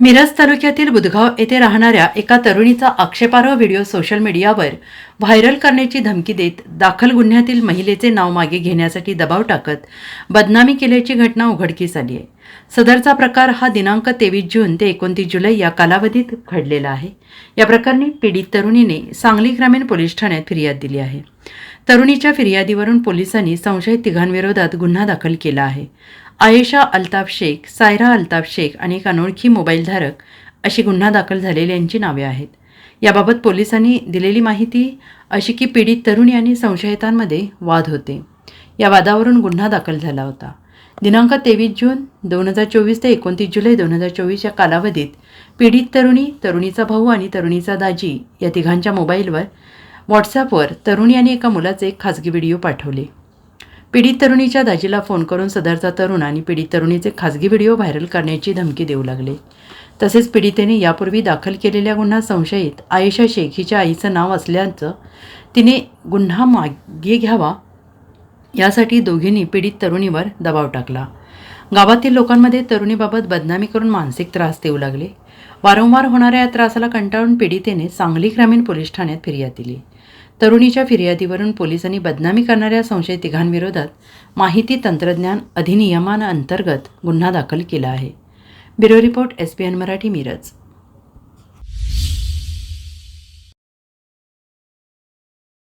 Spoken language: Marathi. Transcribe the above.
मिरज तालुक्यातील बुधगाव येथे राहणाऱ्या एका तरुणीचा आक्षेपार्ह व्हिडिओ सोशल मीडियावर व्हायरल करण्याची धमकी देत दाखल गुन्ह्यातील महिलेचे नाव मागे घेण्यासाठी दबाव टाकत बदनामी केल्याची घटना उघडकीस आली आहे. सदरचा प्रकार हा दिनांक तेवीस जून ते एकोणतीस जुलै या कालावधीत घडलेला आहे. या प्रकरणी पीडित तरुणीने सांगली ग्रामीण पोलीस ठाण्यात फिर्याद दिली आहे. तरुणीच्या फिर्यादीवरून पोलिसांनी संशयित तिघांविरोधात गुन्हा दाखल केला आहे. आयेशा अल्ताफ शेख सायरा अल्ताफ शेख आणि एक अनोळखी मोबाईलधारक अशी गुन्हा दाखल झालेल्यांची नावे आहेत. याबाबत पोलिसांनी दिलेली माहिती अशी की पीडित तरुणी आणि संशयितांमध्ये वाद होते. या वादावरून गुन्हा दाखल झाला होता. दिनांक तेवीस जून दोन हजार चोवीस ते एकोणतीस जुलै दोन हजार चोवीस या कालावधीत पीडित तरुणी तरुणीचा भाऊ आणि तरुणीचा दाजी या तिघांच्या मोबाईलवर व्हॉट्सॲपवर तरुणी आणि एका मुलाचे खाजगी खासगी व्हिडिओ पाठवले. पीडित तरुणीच्या दाजीला फोन करून सदरचा तरुण आणि पीडित तरुणीचे खासगी व्हिडिओ व्हायरल करण्याची धमकी देऊ लागले. तसेच पीडितेने यापूर्वी दाखल केलेल्या गुन्हा संशयित आयशा शेख हिच्या आईचं नाव असल्याचं तिने गुन्हा मागे घ्यावा यासाठी दोघींनी पीडित तरुणीवर दबाव टाकला. गावातील लोकांमध्ये तरुणीबाबत बदनामी करून मानसिक त्रास देऊ लागले. वारंवार होणाऱ्या या त्रासाला कंटाळून पीडितेने सांगली ग्रामीण पोलीस ठाण्यात फिर्याद दिली. तरुणीच्या फिर्यादीवरून पोलिसांनी बदनामी करणाऱ्या संशयित तिघांविरोधात माहिती तंत्रज्ञान अधिनियमांतर्गत गुन्हा दाखल केला आहे. Bureau report S P N Marathi Miraj.